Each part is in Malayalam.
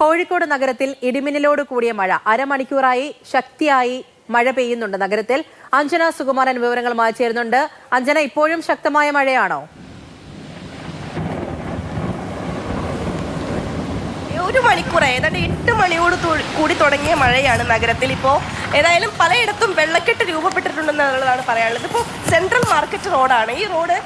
കോഴിക്കോട് നഗരത്തിൽ ഇടിമിന്നലോട് കൂടിയ മഴ. അരമണിക്കൂറായി ശക്തിയായി മഴ പെയ്യുന്നുണ്ട് നഗരത്തിൽ. അഞ്ജന സുകുമാരൻ വിവരങ്ങളുമായി ചേരുന്നുണ്ട് അഞ്ജന ഇപ്പോഴും ശക്തമായ മഴയാണോ? ഒരു മണിക്കൂർ ഏതാണ്ട് എട്ട് മണിയോട് കൂടി തുടങ്ങിയ മഴയാണ് നഗരത്തിൽ ഇപ്പോൾ ഏതായാലും പലയിടത്തും വെള്ളക്കെട്ട് രൂപപ്പെട്ടിട്ടുണ്ടെന്നുള്ളതാണ് പറയാനുള്ളത്. ഇപ്പോൾ സെൻട്രൽ മാർക്കറ്റ് റോഡാണ്. ഈ റോഡ്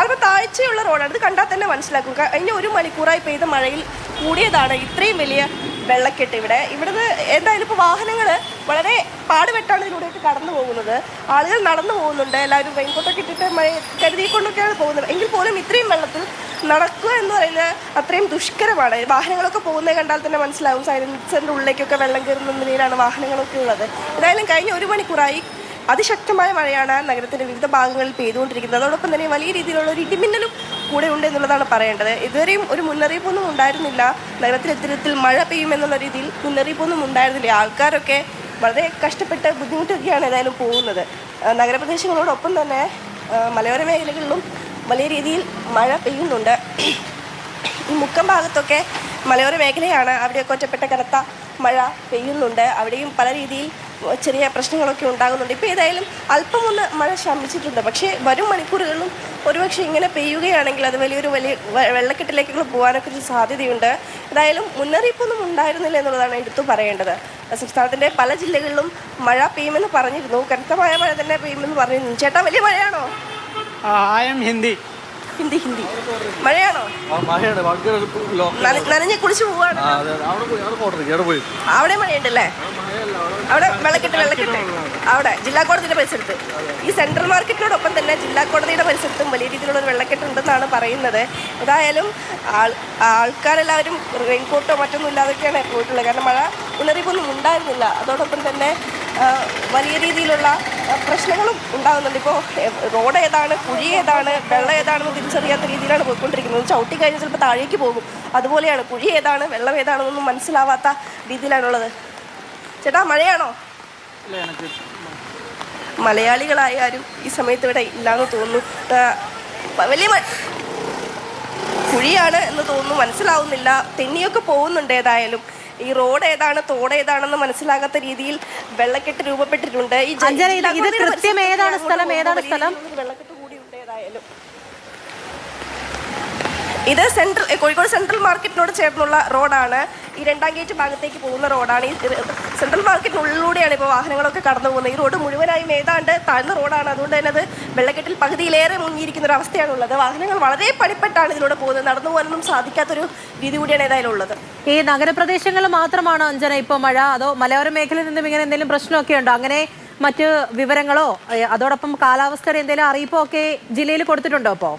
അല്പം താഴ്ചയുള്ള റോഡാണ്. ഇത് കണ്ടാൽ തന്നെ മനസ്സിലാക്കും. കഴിഞ്ഞ ഒരു മണിക്കൂറായി പെയ്ത മഴയിൽ കൂടിയതാണ് ഇത്രയും വലിയ വെള്ളക്കെട്ട് ഇവിടെ. ഇവിടുന്ന് എന്തായാലും ഇപ്പോൾ വാഹനങ്ങൾ വളരെ പാടുപെട്ടാണ് ഇതിലൂടെയൊക്കെ കടന്നു പോകുന്നത്. ആളുകൾ നടന്നു പോകുന്നുണ്ട്. എല്ലാവരും റെയിൻകോട്ടൊക്കെ ഇട്ടിട്ട് മഴ കരുതിക്കൊണ്ടൊക്കെയാണ് പോകുന്നത്. എങ്കിൽ പോലും ഇത്രയും വെള്ളത്തിൽ നടക്കുക എന്ന് പറയുന്നത് അത്രയും ദുഷ്കരമാണ്. വാഹനങ്ങളൊക്കെ പോകുന്നത് കണ്ടാൽ തന്നെ മനസ്സിലാവും. സൈലൻസറിന്റെ ഉള്ളിലേക്കൊക്കെ വെള്ളം കയറുന്ന നിലയിലാണ് വാഹനങ്ങളൊക്കെ ഉള്ളത്. എന്തായാലും കഴിഞ്ഞ ഒരു മണിക്കൂറായി അതിശക്തമായ മഴയാണ് നഗരത്തിന്റെ വിവിധ ഭാഗങ്ങളിൽ പെയ്തുകൊണ്ടിരിക്കുന്നത്. അതോടൊപ്പം തന്നെ വലിയ രീതിയിലുള്ള ഒരു ഇടിമിന്നലും കൂടെ ഉണ്ട് എന്നുള്ളതാണ് പറയേണ്ടത്. ഇതുവരെയും ഒരു മുന്നറിയിപ്പൊന്നും ഉണ്ടായിരുന്നില്ല. നഗരത്തിൽ ഇത്തരത്തിൽ മഴ പെയ്യുമെന്നുള്ള രീതിയിൽ മുന്നറിയിപ്പൊന്നും ഉണ്ടായിരുന്നില്ല. ആൾക്കാരൊക്കെ വളരെ കഷ്ടപ്പെട്ട് ബുദ്ധിമുട്ടൊക്കെയാണ് ഏതായാലും പോകുന്നത്. നഗരപ്രദേശങ്ങളോടൊപ്പം തന്നെ മലയോര മേഖലകളിലും വലിയ രീതിയിൽ മഴ പെയ്യുന്നുണ്ട്. ഈ മുക്കം ഭാഗത്തൊക്കെ മലയോര മേഖലയാണ് അവിടെയൊക്കെ ഒറ്റപ്പെട്ട കനത്ത മഴ പെയ്യുന്നുണ്ട്. അവിടെയും പല രീതിയിൽ ചെറിയ പ്രശ്നങ്ങളൊക്കെ ഉണ്ടാകുന്നുണ്ട്. ഇപ്പോൾ ഏതായാലും അല്പം ഒന്ന് മഴ ശമിച്ചിട്ടുണ്ട്. പക്ഷേ വരും മണിക്കൂറുകളിലും ഒരുപക്ഷെ ഇങ്ങനെ പെയ്യുകയാണെങ്കിൽ അത് വലിയൊരു വലിയ വെള്ളക്കെട്ടിലേക്കുള്ള പോകാനൊക്കെ ഒരു സാധ്യതയുണ്ട്. ഏതായാലും മുന്നറിയിപ്പൊന്നും ഉണ്ടായിരുന്നില്ല എന്നുള്ളതാണ് എടുത്തു പറയേണ്ടത്. സംസ്ഥാനത്തിന്റെ പല ജില്ലകളിലും മഴ പെയ്യുമെന്ന് പറഞ്ഞിരുന്നു. കനത്തമായ മഴ തന്നെ പെയ്യുമെന്ന് പറഞ്ഞിരുന്നു. ചേട്ടാ വലിയ മഴയാണോ? ഹിന്ദി ഹിന്ദി ഹിന്ദി. മഴയാണോ? നനഞ്ഞ് കുളിച്ച് പോവാണ്. അവിടെ മഴയുണ്ടല്ലേ? അവിടെ വെള്ളക്കെട്ട് വെള്ളക്കെട്ട്. അവിടെ ജില്ലാ കോടതിയുടെ പരിസരത്ത്. ഈ സെൻട്രൽ മാർക്കറ്റിനോടൊപ്പം തന്നെ ജില്ലാ കോടതിയുടെ പരിസരത്തും വലിയ രീതിയിലുള്ള ഒരു വെള്ളക്കെട്ട് ഉണ്ടെന്നാണ് പറയുന്നത്. ഏതായാലും ആൾ ആൾക്കാരെല്ലാവരും റെയിൻകോട്ടോ മറ്റൊന്നും ഇല്ലാതൊക്കെയാണ് പോയിട്ടുള്ളത്. കാരണം മഴ മുന്നറിയിപ്പൊന്നും ഉണ്ടായിരുന്നില്ല. അതോടൊപ്പം തന്നെ വലിയ രീതിയിലുള്ള പ്രശ്നങ്ങളും ഉണ്ടാകുന്നുണ്ട്. ഇപ്പോൾ റോഡ് ഏതാണ് കുഴി ഏതാണ് വെള്ളം ഏതാണെന്ന് തിരിച്ചറിയാത്ത രീതിയിലാണ് പോയിക്കൊണ്ടിരിക്കുന്നത്. ചവിട്ടി കഴിഞ്ഞാൽ ചിലപ്പോൾ താഴേക്ക് പോകും. അതുപോലെയാണ് കുഴി ഏതാണ് വെള്ളം ഏതാണെന്നൊന്നും മനസ്സിലാവാത്ത രീതിയിലാണുള്ളത്. ചേട്ടാ മഴയാണോ? മലയാളികളായ ആരും ഈ സമയത്ത് ഇവിടെ ഇല്ലാന്ന് തോന്നുന്നു. വലിയ കുഴിയാണ് എന്ന് തോന്നുന്നു. മനസ്സിലാവുന്നില്ല. തെന്നിയൊക്കെ പോകുന്നുണ്ട് ഏതായാലും. ഈ റോഡ് ഏതാണ് തോട് ഏതാണെന്ന് മനസ്സിലാകാത്ത രീതിയിൽ വെള്ളക്കെട്ട് രൂപപ്പെട്ടിട്ടുണ്ട് ഈ ജ- അഞ്ജന, ഇത് ഇത് കൃത്യം ഏതാണ് സ്ഥലം? ഏതാണ് സ്ഥലം? വെള്ളക്കെട്ട് കൂടിയുണ്ട് ഏതായാലും ഇത് സെൻട്രൽ കോഴിക്കോട് സെൻട്രൽ മാർക്കറ്റിനോട് ചേർന്നുള്ള റോഡാണ്. ഈ രണ്ടാം ഗേറ്റ് ഭാഗത്തേക്ക് പോകുന്ന റോഡാണ്. ഈ സെൻട്രൽ മാർക്കറ്റിനുള്ളിലൂടെയാണ് ഇപ്പോൾ വാഹനങ്ങളൊക്കെ കടന്നു പോകുന്നത്. ഈ റോഡ് മുഴുവനായും ഏതാണ്ട് താഴ്ന്ന റോഡാണ്. അതുകൊണ്ട് തന്നെ അത് വെള്ളക്കെട്ടിൽ പകുതിയിലേറെ മുങ്ങിയിരിക്കുന്ന ഒരു അവസ്ഥയാണുള്ളത് വാഹനങ്ങൾ വളരെ പണിപ്പെട്ടാണ് ഇതിലൂടെ പോകുന്നത്. നടന്നു പോകാനൊന്നും സാധിക്കാത്തൊരു രീതി കൂടിയാണ് ഏതായാലും ഉള്ളത്. ഈ നഗരപ്രദേശങ്ങളിൽ മാത്രമാണോ അഞ്ചന ഇപ്പോൾ മഴ? അതോ മലയോര മേഖലയിൽ നിന്നും ഇങ്ങനെ എന്തെങ്കിലും പ്രശ്നമൊക്കെ ഉണ്ടോ? അങ്ങനെ മറ്റ് വിവരങ്ങളോ അതോടൊപ്പം കാലാവസ്ഥയുടെ എന്തെങ്കിലും അറിയിപ്പോ ഒക്കെ ജില്ലയിൽ കൊടുത്തിട്ടുണ്ടോ അപ്പോൾ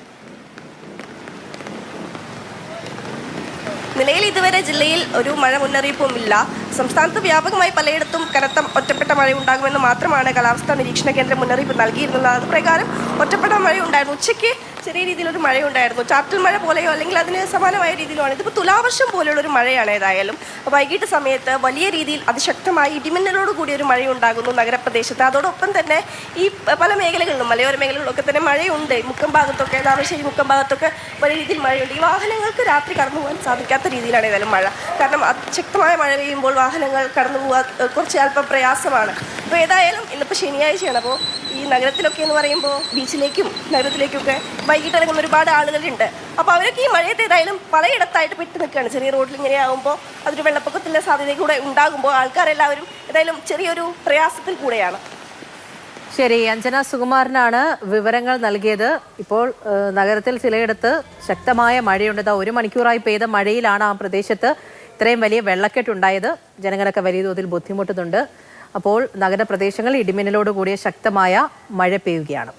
നിലയിൽ ഇതുവരെ ജില്ലയിൽ ഒരു മഴ മുന്നറിയിപ്പുമില്ല. സംസ്ഥാനത്ത് വ്യാപകമായി പലയിടത്തും കനത്ത ഒറ്റപ്പെട്ട മഴ ഉണ്ടാകുമെന്ന് മാത്രമാണ് കാലാവസ്ഥാ നിരീക്ഷണ കേന്ദ്രം മുന്നറിയിപ്പ് നൽകിയിരുന്നത്. അത് പ്രകാരം ഒറ്റപ്പെട്ട മഴ ഉണ്ടായിരുന്നു ഉച്ചയ്ക്ക് ചെറിയ രീതിയിലൊരു മഴയുണ്ടായിരുന്നു. ചാറ്റൽ മഴ പോലെയോ അല്ലെങ്കിൽ അതിന് സമാനമായ രീതിയിലോ ആണ്. ഇതിപ്പോൾ തുലാവർഷം പോലെയുള്ള ഒരു മഴയാണ് ഏതായാലും. വൈകിട്ട് സമയത്ത് വലിയ രീതിയിൽ അതിശക്തമായി ഇടിമിന്നലോട് കൂടിയൊരു ഒരു മഴയുണ്ടാകുന്നു നഗരപ്രദേശത്ത്. അതോടൊപ്പം തന്നെ ഈ പല മേഖലകളിലും മലയോര മേഖലകളിലൊക്കെ തന്നെ മഴയുണ്ട്. മുക്കം ഭാഗത്തൊക്കെ താമരശ്ശേരി മുക്കം ഭാഗത്തൊക്കെ വലിയ രീതിയിൽ മഴയുണ്ട്. ഈ വാഹനങ്ങൾക്ക് രാത്രി കടന്നു പോകാൻ സാധിക്കാത്ത രീതിയിലാണ് ഏതായാലും മഴ. കാരണം അതിശക്തമായ മഴ പെയ്യുമ്പോൾ വാഹനങ്ങൾ കടന്നു പോകാൻ കുറച്ച് അല്പം പ്രയാസമാണ്. അപ്പോൾ ഏതായാലും ഇന്നിപ്പോൾ ശനിയാഴ്ചയാണ്. അപ്പോൾ ഈ നഗരത്തിലൊക്കെ എന്ന് പറയുമ്പോൾ ബീച്ചിലേക്കും നഗരത്തിലേക്കൊക്കെ വൈകിട്ട് ഇറങ്ങുന്ന ഒരുപാട് ആളുകളുണ്ട്. അപ്പോൾ അവരൊക്കെ ഈ മഴയത്ത് ഏതായാലും പലയിടത്തായിട്ട് പെട്ട് നിൽക്കുകയാണ്. ചെറിയ റോഡിൽ ഇങ്ങനെ ആകുമ്പോൾ അതൊരു വെള്ളപ്പൊക്കത്തിന്റെ സാധ്യത കൂടെ ഉണ്ടാകുമ്പോൾ ആൾക്കാരെല്ലാവരും ഏതായാലും ചെറിയൊരു പ്രയാസത്തിൽ കൂടെയാണ്. ശരി അഞ്ജന സുകുമാരനാണ് വിവരങ്ങൾ നൽകിയത്. ഇപ്പോൾ നഗരത്തിൽ ചിലയിടത്ത് ശക്തമായ മഴയുണ്ട്. ഒരു മണിക്കൂറായി പെയ്ത മഴയിലാണ് ആ പ്രദേശത്ത്. ഇത്രയും വലിയ വെള്ളക്കെട്ടുണ്ടായത് ജനങ്ങളൊക്കെ വലിയ തോതിൽ ബുദ്ധിമുട്ടുന്നുണ്ട്. അപ്പോൾ നഗരപ്രദേശങ്ങളിൽ ഇടിമിന്നലോട് കൂടിയ ശക്തമായ മഴ പെയ്യുകയാണ്.